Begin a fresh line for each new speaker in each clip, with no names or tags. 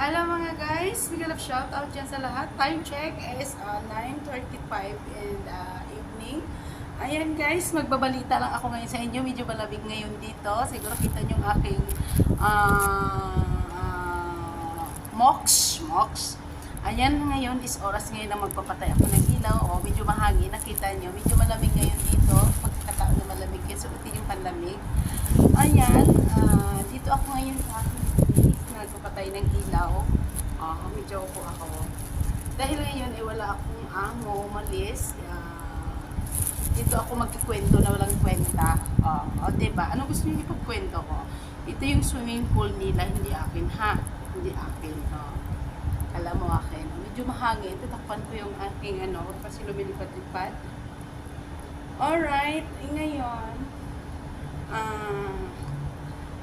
Hello mga guys, big love shout out dyan sa lahat. Time check is uh, 9.35 in the evening. Ayan guys, magbabalita lang ako ngayon sa inyo. Medyo malamig ngayon dito. Siguro kita nyo aking uh, uh, mox. Mox. Ayan ngayon is oras ngayon na magpapatay ako ng ilaw. O, medyo mahangin. Nakita nyo. Medyo malamig ngayon dito. Pagkakataon na malamig. Kaya suotin yung panlamig. Ayan. ah, dito ako ngayon sa aking place. Nagpapatay ng ilaw. Ah, medyo po ako. Dahil ngayon eh wala akong amo, umalis. Ah, dito ako magkikwento na walang kwenta. Oh, o, diba? Ano gusto niyo ipagkwento ko? Ito yung swimming pool nila, hindi akin ha. Hindi akin. Oh. Alam mo akin. Medyo mahangin. Tatakpan ko yung aking ano, kasi lumilipad-lipad. Alright, eh, ngayon, ah,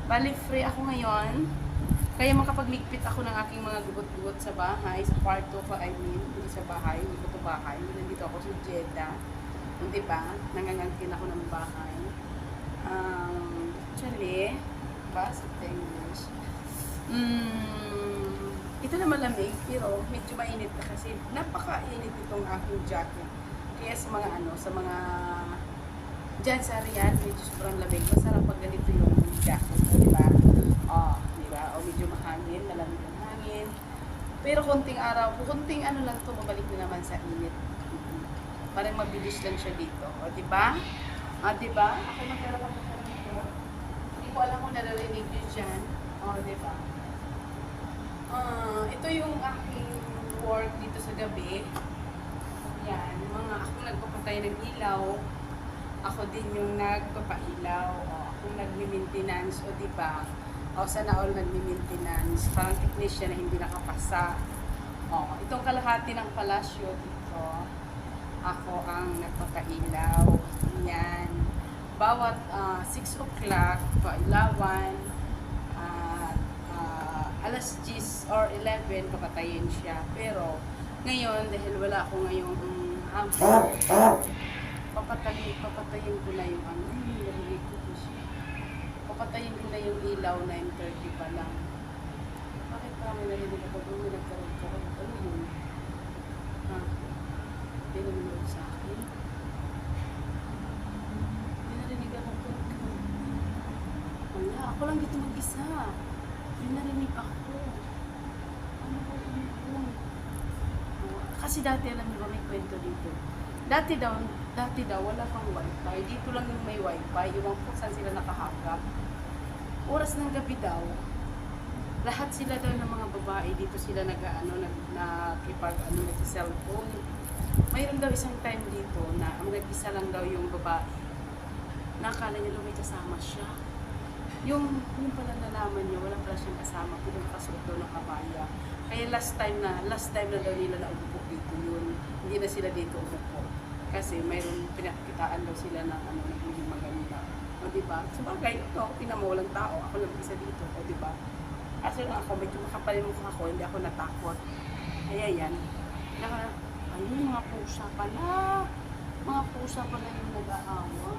bali free ako ngayon. Kaya makapagligpit ako ng aking mga gugot-gugot sa bahay, sa kwarto ko, I mean, hindi sa bahay, hindi ko to bahay. Nandito ako sa Jeddah. Hindi ba? Nangangangkin ako ng bahay. Um, actually, ba sa English? Mm, ito na malamig, pero medyo mainit na kasi napakainit itong aking jacket. Kaya sa mga ano, sa mga dyan sa Riyadh, medyo sobrang lamig. Masarap pag ganito yung jacket, di ba? Oh, di ba? O medyo mahangin, malamig ang hangin. Pero konting araw, konting ano lang to, mabalik na naman sa init. Parang mabilis lang siya dito. O, di ba? Ah, di ba? Ako magkaroon ako sa dito. Hindi ko alam kung naririnig nyo dyan. O, di ba? Ah, ito yung aking work dito sa gabi. Yan, mga ako nagpapatay ng ilaw. Ako din yung nagpapailaw. O, ako nagmi-maintenance. O, di ba? O, sana all nagmi-maintenance. Parang technician na hindi nakapasa. O, itong kalahati ng palasyo dito. Ako ang nagpapailaw. Yan. Bawat ah, 6 o'clock, pailawan. At ah, alas 10 or 11, papatayin siya. Pero, ngayon, dahil wala ako ngayong um, papatayin, papatayin ko na yung ano, yung narinig ko po siya. Papatayin ko na yung ilaw, 9.30 pa lang. Bakit may narinig ako doon, may nagkaroon ko? Ano yun? Ha? Hindi sa akin. May narinig ako doon. Wala, ako lang dito mag-isa. May narinig ako. Ano ba yun? Kasi dati, alam niyo may kwento dito. Dati daw, dati daw, wala pang wifi. Dito lang yung may wifi. Yung kung saan sila nakahagap. Oras ng gabi daw, lahat sila daw ng mga babae dito sila nag ano nag nakipag ano nag cellphone. Mayroon daw isang time dito na ang nag-isa lang daw yung babae. Nakala niya daw may kasama siya. Yung, yung pala nalaman niya, wala pala siyang kasama, pero nakasuot daw ng kabaya. Kaya last time na, last time na daw nila na umupo dito yun. Hindi na sila dito umupo. Kasi mayroon pinakitaan daw sila ng ano, na hindi maganda. O di ba? So bagay, ito, tinamo walang tao. Ako lang isa dito. O di ba? Kasi nga ako, medyo makapal yung mukha ko, hindi ako natakot. Kaya yan. Naka, ayun, mga pusa pala. Mga pusa pala yung nag-aawa.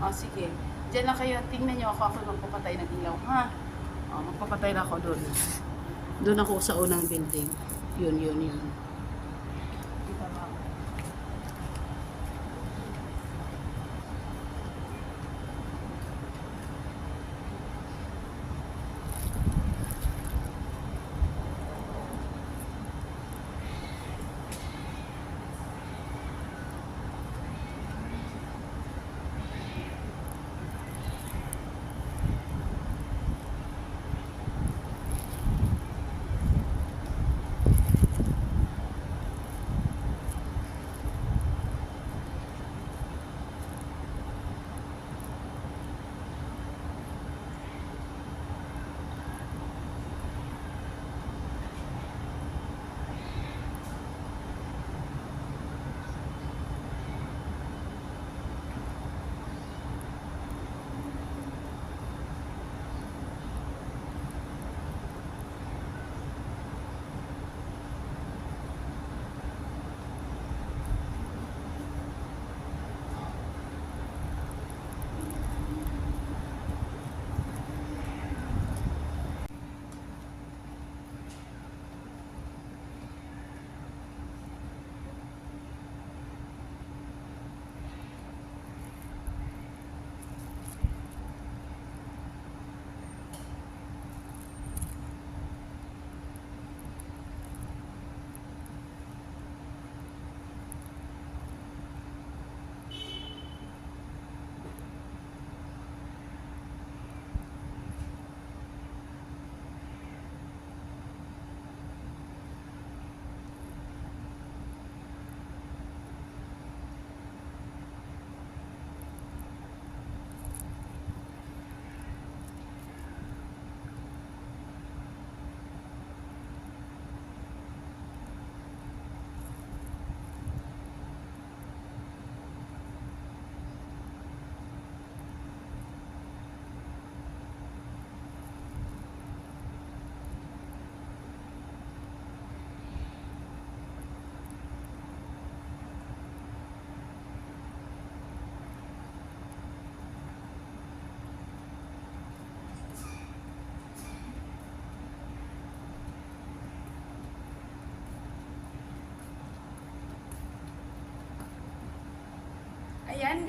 O, sige. Diyan lang kayo. Tingnan niyo ako. Ako magpapatay ng ilaw, ha? O, magpapatay na ako doon. Doon ako sa unang building. Yun, yun, yun.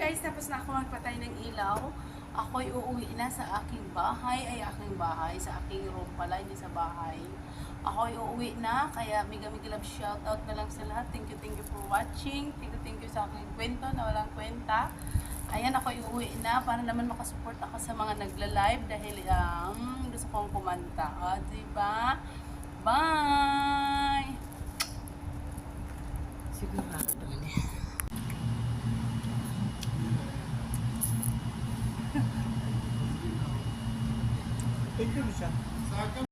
Tapos na ako magpatay ng ilaw. Ako'y uuwi na sa aking bahay, ay aking bahay, sa aking room pala, hindi sa bahay. Ako'y uuwi na, kaya mega mega love shoutout na lang sa lahat. Thank you, thank you for watching. Thank you, thank you sa aking kwento na walang kwenta. Ayan, ako'y uuwi na para naman makasupport ako sa mga nagla-live dahil um, gusto kong kumanta. O, diba? Bye! Sigurado naman yan.
Thank you, Michelle.